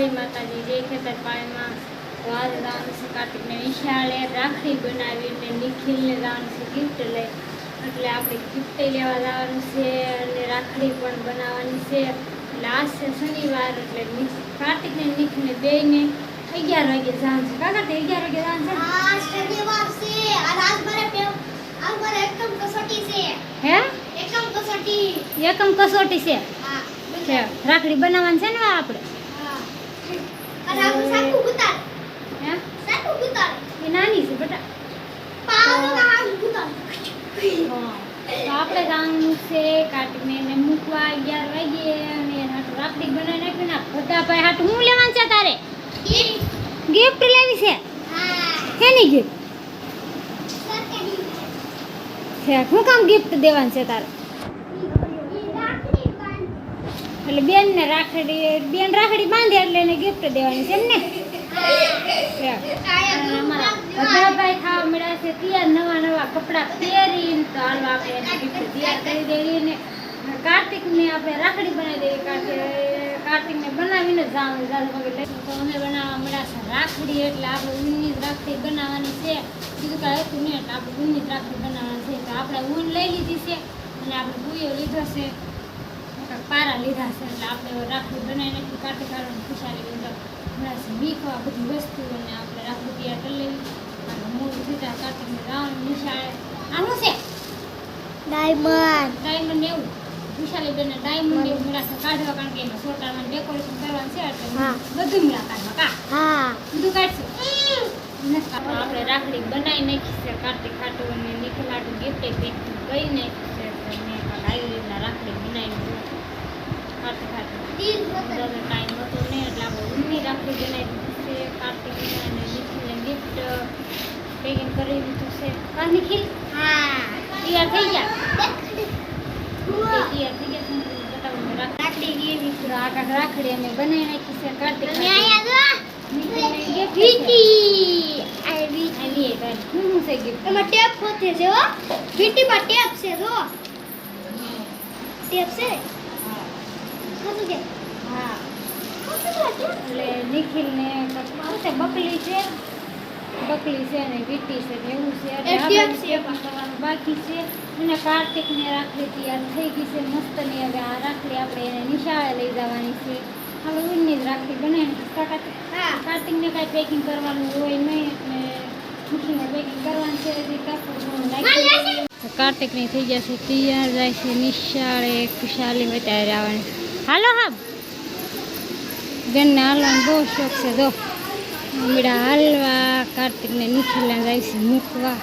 જય માતાજી જય ખેતર વાર જવાનું છે કાર્તિકને વિશાળે રાખડી બનાવી એટલે નિખિલને જવાનું છે ગિફ્ટ લઈ એટલે આપણે ગિફ્ટ લેવા જવાનું છે અને રાખડી પણ બનાવવાની છે. આજ છે શનિવાર એટલે નિખ- કાર્તિક ને નિખિલને બેયને અગિયાર વાગે જવાનું છે. કાકા તે અગિયાર વાગે જવાનું છે? આ શનિવાર છે. આ રાત મારે આ મારે એકમ કસોટી છે. હે? એકમ કસોટી. એકમ કસોટી છે? હા છે. રાખડી બનાવવાની છે ને આપણે હા અને આપણે સાકુ ગુતાર હે સાકુ ગુતાર એ નાની છે બેટા આપણે જવાનું છે કાર્તિકને એને મૂકવા અગિયાર વાગે અને એના રાપડી બનાવી નાખી ના બધા ભાઈ હાટુ હું લેવાનું છે તારે ગિફ્ટ લેવી છે હા શેની ગિફ્ટ શું કામ ગિફ્ટ દેવાનું છે તારે ઈ રાખડી પણ એટલે બેનને રાખડી બેન રાખડી બાંધે એટલે એને ગિફ્ટ દેવાની છે એમ ને? અમારા બધા ભાઈ ખાવા મળ્યા છે તૈયાર નવા નવા કપડાં પહેરીને તો હાલો આપણે એને ગિફ્ટ તૈયાર કરી દેવી ને. કાર્તિકને આપણે રાખડી બનાવી દેવી કારણ કાર્તિકને બનાવીને જ જવાનું જાજુ પગે લઈ તો અમે બનાવવા મળ્યા છે રાખડી એટલે આપણે ઊનની જ રાખડી બનાવવાની છે. બીજું કાંઈ હતું નહીં એટલે આપણે ઊનની જ રાખડી બનાવવાની છે. તો આપણે ઊન લઈ લીધી છે અને આપણે બુયો લીધો છે. પારા લીધા છે એટલે આપણે રાખડી બનાવી નાખી કાર્તિક હારું ખુશાલી હમણાં છે મીઠો આ બધી વસ્તુઓને આપણે રાખડી તૈયાર કરી લેવી. અને મૂળ સીધા કાઠીને રાવણ નિશાળે. આનું છે? ડાયમંડ ડાયમંડ એવું. વિશાલી બેન ડાયમંડ એવું મેળા કાઢવા કારણ કે એમાં સોટામાં ડેકોરેશન કરવાનું છે એટલે બધું મેળા કાઢવા. કા? હા. બધું કાઢશું. આપણે રાખડી બનાવી નાખી છે કાર્તિક ખાટું અને નિખિલ ખાટું ગિફ્ટ પેકિંગ કરી છે. મેં આવી રીતના રાખડી બનાવી છે કાર્તિક ખાટું તીન બધાનો ટાઈમ હતો નહીં એટલે આપણે ઊનની રાખડી બનાવી દીધી છે કાર્તિકને અને નિખિલને ગિફ્ટ પેકિંગ કરી દીધું છે કા નિખિલ હા તૈયાર થઈ ગયા હુઆ. તૈયાર થઈ ગયા છે ને તમને બતાવું મેં રાખડી કેવી છે આ કાંઈક રાખડી અમે બનાવી નાખી છે કાર્તિક તમે અહીંયા જો નિખિલને gift છે. વીટી આ વીટી આ લે તારી. શું શું છે gift? એમાં ટેપ હોતે છે હો વીટીમાં ટેપ છે જો ટેપ છે? હા. ખાતું કે હા ખાતું કે ટેપ એટલે નિખિલને શું છે બકલી છે. બકલી છે અને વીટી છે ને એવું છે. આપણે ટેપ છે. કરવાનું બાકી છે. અને કાર્તિકને રાખડી તૈયાર થઈ ગઈ છે મસ્તની. હવે આ રાખડી આપણે એને નિશાળે લઈ જવાની છે. આપણે ઊનની જ રાખડી બનાવીને કાર્તિકને કાંઈ પેકિંગ કરવાનું હોય નહીં એટલે નિખિલને પેકિંગ કરવાનું છે. હજી કાપડ કાર્તિકની થઈ જશે તૈયાર જાય છે નિશાળે. ખુશાલી બતાવી આવવાની. હાલો હા બેનને હાલવાનો બહુ શોખ છે જો. આમળા હાલવા કાર્તિકને નીચેલા જાય છે મૂકવા.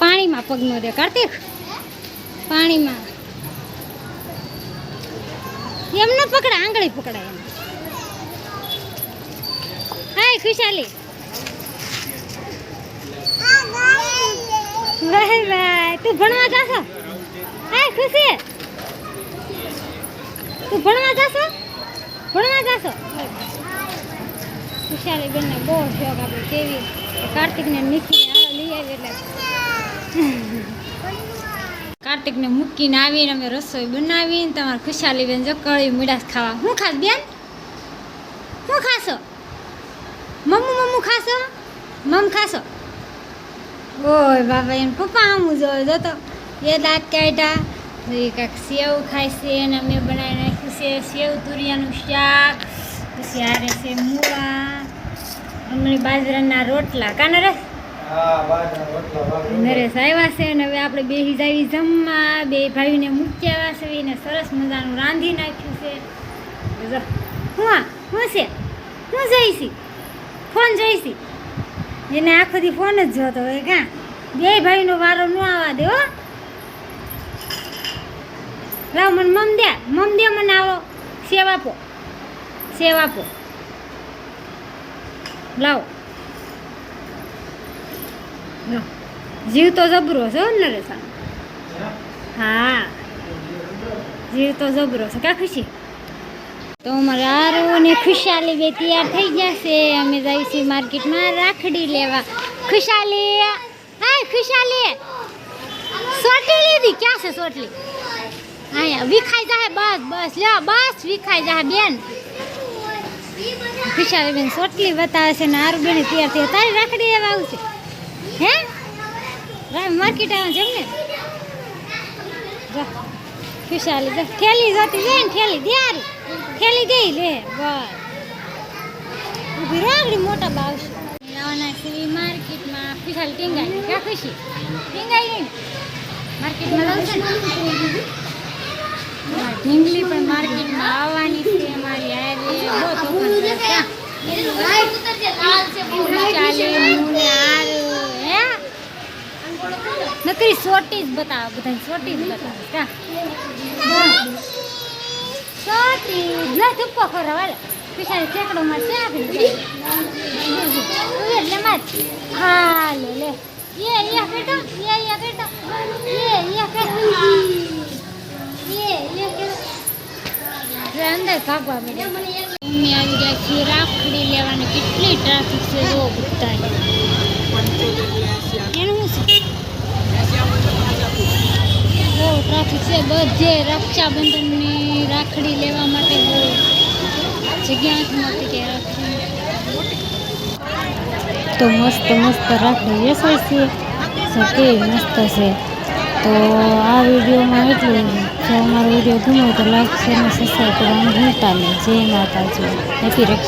પાણીમાં પગ નો દે કાર્તિક. પાણીમાં. એમ ન પકડા આંગળી પકડાય એમ. હાય ખુશાલી. બાય બાય તું ભણવા જાશો? હાય ખુશી. તું ભણવા જાશો? ભણવા જાશો? ખુશાલી બેનને બહુ શોખ આપણે કેવી કાર્તિકને નિખીને હાલો લઈ આવી એટલે. કાર્તિકને મૂકીને આવીને અમે રસોઈ બનાવીને તમારે ખુશાલી બેન જો કળી મીડાસ ખાવા. શું ખાસ બેન? શું ખાશો? મમ્મુ મમ્મુ ખાશો? મમ ખાશો? ઓય બાબા એને પપ્પા આમું જોયો જતો એ દાંત કાઢ્યા કાંઈક સેવ ખાય છે અને અમે બનાવી નાખ્યું છે સેવ તુરિયાનું શાક પછી આરે છે મૂળા અમને બાજરાના રોટલા. કાને રે નરેશ આવ્યા છે અને હવે આપણે બે જાવી જમવા. બે ભાઈને મૂકી આવ્યા છે એને સરસ મજાનું રાંધી નાખ્યું છે. હું હું છે? શું જઈશી? ફોન જઈશી? એને આખો દી ફોન જ જોતો હોય કાં? બે ભાઈનો વારો ન આવવા દે હો. લાવ મને મમ દે મમ દે મને આવો સેવ આપો. સેવ આપો. લાવો. જીવ તો જબરો છે નરેશ. હા. જીવ તો જબરો છે. કા ખુશી? તો અમારે ને ખુશાલી બે તૈયાર થઈ ગયા છે. અમે છીએ માર્કેટમાં રાખડી લેવા. ખુશાલી. હા, ખુશાલી. સોટલી લીધી. ક્યાં છે સોટલી? અહીંયા વિખાઈ જાય બસ બસ. લ્યો બસ વિખાઈ જાય બેન. ખુશાલીબેન સોટલી બતાવે છે ને આરુબેન તૈયાર થયા. તારી રાખડી એવા આવશે હે? માર્કેટ આવે છે ને ખુશાલી થેલી જતી બેન થેલી દિયારી થેલી દઈ લે. બસ. ઊભી આગળ મોટા બાવશે આવવાના છે માર્કેટમાં ખુશાલી ટીંગાઈ. ક્યાં ખુશી? ટીંગાઈ માર્કેટમાં લાવશે ઢીંગલી પણ માર્કેટમાં આવવાની છે અમારી આરે નકરી સોટી જ બતાવો બધા સોટી જ બતાવો ક્યાં સોટી ના ધુપ્પો ખરો વાલે પિછાડી ચેકડો માં છે આપી લે હા લે લે. યે યે બેટો યે યે બેટો યે યે બેટો અંદર ભાગવા માંડ્યા મમ્મી આવી ગયા છે રાખડી લેવાની કેટલી ટ્રાફિક છે જો બધા એનું શું છે બહુ ટ્રાફિક છે બધે રક્ષાબંધનની રાખડી લેવા માટે બહુ જગ્યા નથી મળતી કે રાખડી તો મસ્ત મસ્ત રાખડી વેચાય છે તો કેવી મસ્ત છે તો આ વિડીયોમાં એટલું જો. અમારો વીડિયો ગમ્યો તો લાઈક, શેર અને સબસ્ક્રાઈબ કરવાનું ભૂલતા નહીં. જય માતાજી. હેપી રક્ષા